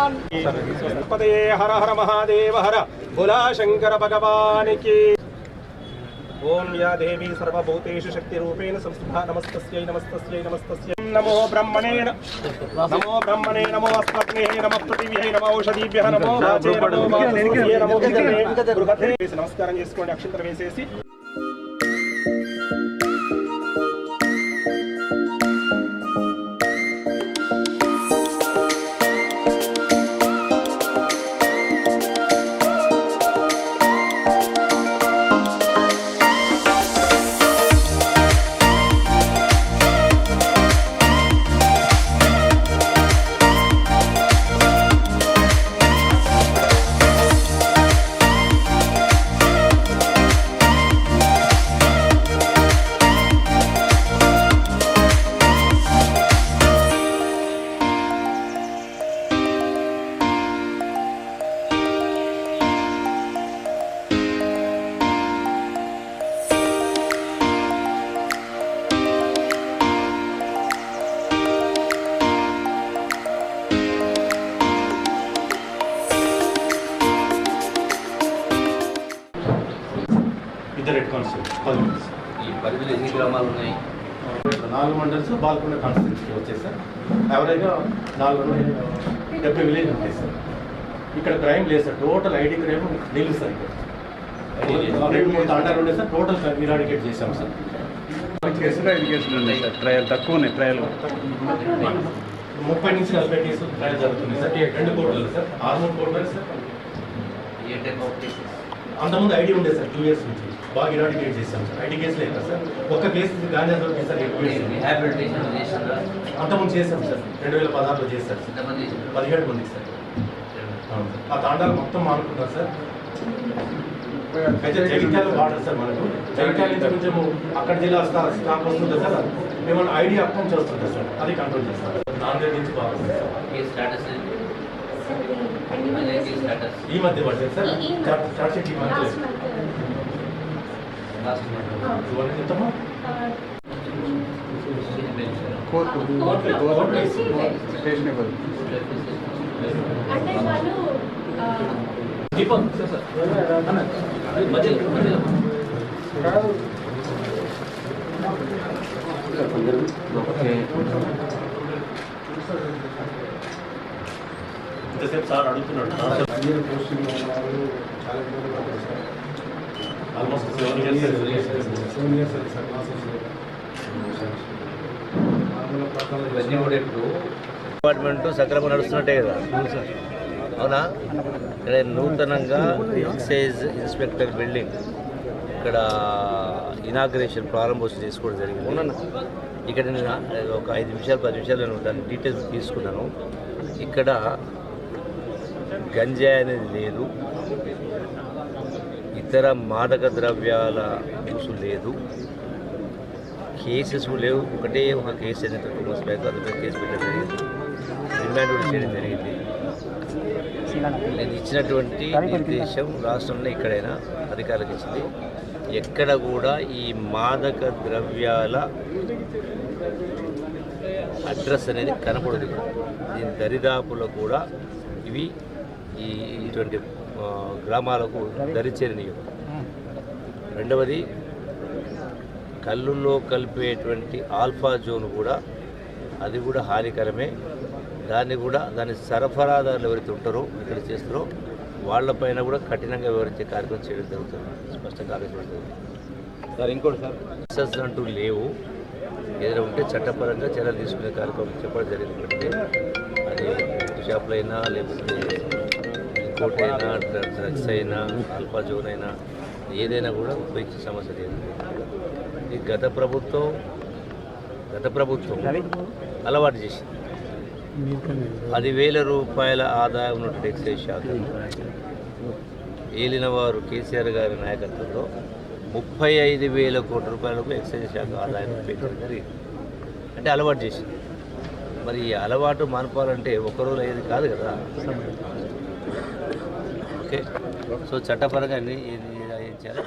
భగవాన్ పదే హర హర మహాదేవ హర బులా శంకర భగవానికి ఓం యా దేవి సర్వభూతేషు శక్తి రూపేణ సంస్థిత నమస్తస్యై నమస్తస్యై నమస్తస్యై నమో బ్రహ్మణే నమో బ్రహ్మణే నమో అస్మత్నే నమ పృథివ్యై నమ ఔషధీభ్యః నమో నమో నమస్కారం చేసుకోండి అక్షంతలు వేసేసి ఈ పరిధిలో ఎన్ని గ్రామాలు ఉన్నాయి? నాలుగు మండల్స్ బాల్కొండ కాన్స్టిట్యూన్సీ వచ్చాయి సార్ యావరేజ్గా నాలుగు వందల డెబ్బై విలేజ్ ఉంటాయి సార్. ఇక్కడ క్రైమ్ లేదు సార్. టోటల్ ఐడి క్రైమ్ లేదు సార్. ఇక్కడ రెండు మూడు తాండాలు ఉండే సార్. టోటల్ ఇరాడికేట్ చేశాం సార్. కేసులు ఐదు కేసులు ఉన్నాయి సార్? ట్రయల్ తక్కువ ఉన్నాయి ట్రయల్. ముప్పై నుంచి నలభై కేసులు ట్రయల్ జరుగుతుంది సార్. రెండు కోర్టులు సార్. సార్. ఏ టైప్ ఆఫ్ కేసెస్? అంతకుముందు ఐడి ఉండే సార్ టూ ఇయర్స్ నుంచి. బాగా ఇరాడికేట్ చేశాం సార్. ఐడి కేసు లేదు సార్. ఒక్క కేసు గాంధీ దొరికింది సార్ కేసులు. అంతకుముందు చేశాం సార్. రెండు వేల పదహారులో చేశారు సార్? పదిహేడు మంది సార్. అవును సార్. ఆ తాండాలు మొత్తం మానుకుంటారు సార్. అయితే జగిత్యాల బార్డర్ సార్ మనకు. జగిత్యాల నుంచి కొంచెం అక్కడ జిల్లా స్టా- స్టాక్ వస్తుంది సార్? ఏమైనా ఐడియా అప్ నుంచి వస్తుంది సార్? అది కంట్రోల్ చేస్తారు. నాందేడ్ నుంచి బాగా వస్తుంది సార్. కేసు స్టాటస్ కేసు ఈ మధ్య పడ్డది సార్. చార్ట్ షీట్ ఈ మధ్య లాస్ట్ మంత్ ఇవన్నీ ఎంతమ్మా? కోర్టు సార్ ఇవన్నీ కూడా ఇప్పుడు డిపార్ట్మెంట్ సక్రమంగా నడుస్తున్నట్టే కదా? అవునా? ఇక్కడ నూతనంగా ఎక్సైజ్ ఇన్స్పెక్టర్ బిల్డింగ్ ఇక్కడ ఇనాగ్రేషన్ ప్రారంభోత్సవం చేసుకోవడం జరిగింది. ఇక్కడ నేను ఒక ఐదు నిమిషాలు పది నిమిషాలు నేను దాని డీటెయిల్స్ తీసుకున్నాను. ఇక్కడ గంజాయి అనేది లేదు. ఇతర మాదక ద్రవ్యాల యూసు లేదు. కేసెస్ లేవు. ఒకటే ఒక కేసు ఏదైతే టూ మంత్స్ బ్యాక్ కేసు పెట్టడం జరిగింది. రిమాండ్ కూడా చేయడం జరిగింది. నేను ఇచ్చినటువంటి నిర్దేశం రాష్ట్రంలో ఎక్కడైనా అధికారులకు ఇచ్చింది. ఎక్కడ కూడా ఈ మాదక ద్రవ్యాల అడ్రస్ అనేది కనపడదు. దీని దరిదాపులో కూడా ఇవి ఈ ఇటువంటి గ్రామాలకు దరిచేరినవి రెండవది కళ్ళుల్లో కలిపేటువంటి ఆల్ఫా జోన్ కూడా అది కూడా హానికరమే. దాన్ని కూడా దాని సరఫరాదారులు ఎవరైతే ఉంటారో ఇక్కడ చేస్తారో వాళ్ళపైన కూడా కఠినంగా వివరించే కార్యక్రమం చేయడం జరుగుతుంది. స్పష్టంగా ఆలోచించడం సార్ ఇంకోటి సార్. కేసెస్ అంటూ లేవు. ఏదైనా ఉంటే చట్టపరంగా చర్యలు తీసుకునే కార్యక్రమం చెప్పడం జరిగింది అది షాపులు అయినా లేకపోతే ఇంకోటి అయినా డ్రగ్స్ అయినా అల్ఫా జోన్ అయినా ఏదైనా కూడా ఉపయోగించే సమస్య లేదు. ఈ గత ప్రభుత్వం గత ప్రభుత్వం అలవాటు చేసింది. పదివేల రూపాయల ఆదాయం ఉన్నటువంటి ఎక్సైజ్ శాఖ? ఏలిన వారు కేసీఆర్ గారి నాయకత్వంలో ముప్పై ఐదు వేల కోట్ల రూపాయలకు ఎక్సైజ్ శాఖ ఆదాయం పెంచడం జరిగింది. అంటే అలవాటు చేసింది. మరి ఈ అలవాటు మానుకోవాలంటే ఒకరోజు అయ్యేది కాదు కదా. ఓకే. సో చట్టపరంగా అన్ని ఏది ఏది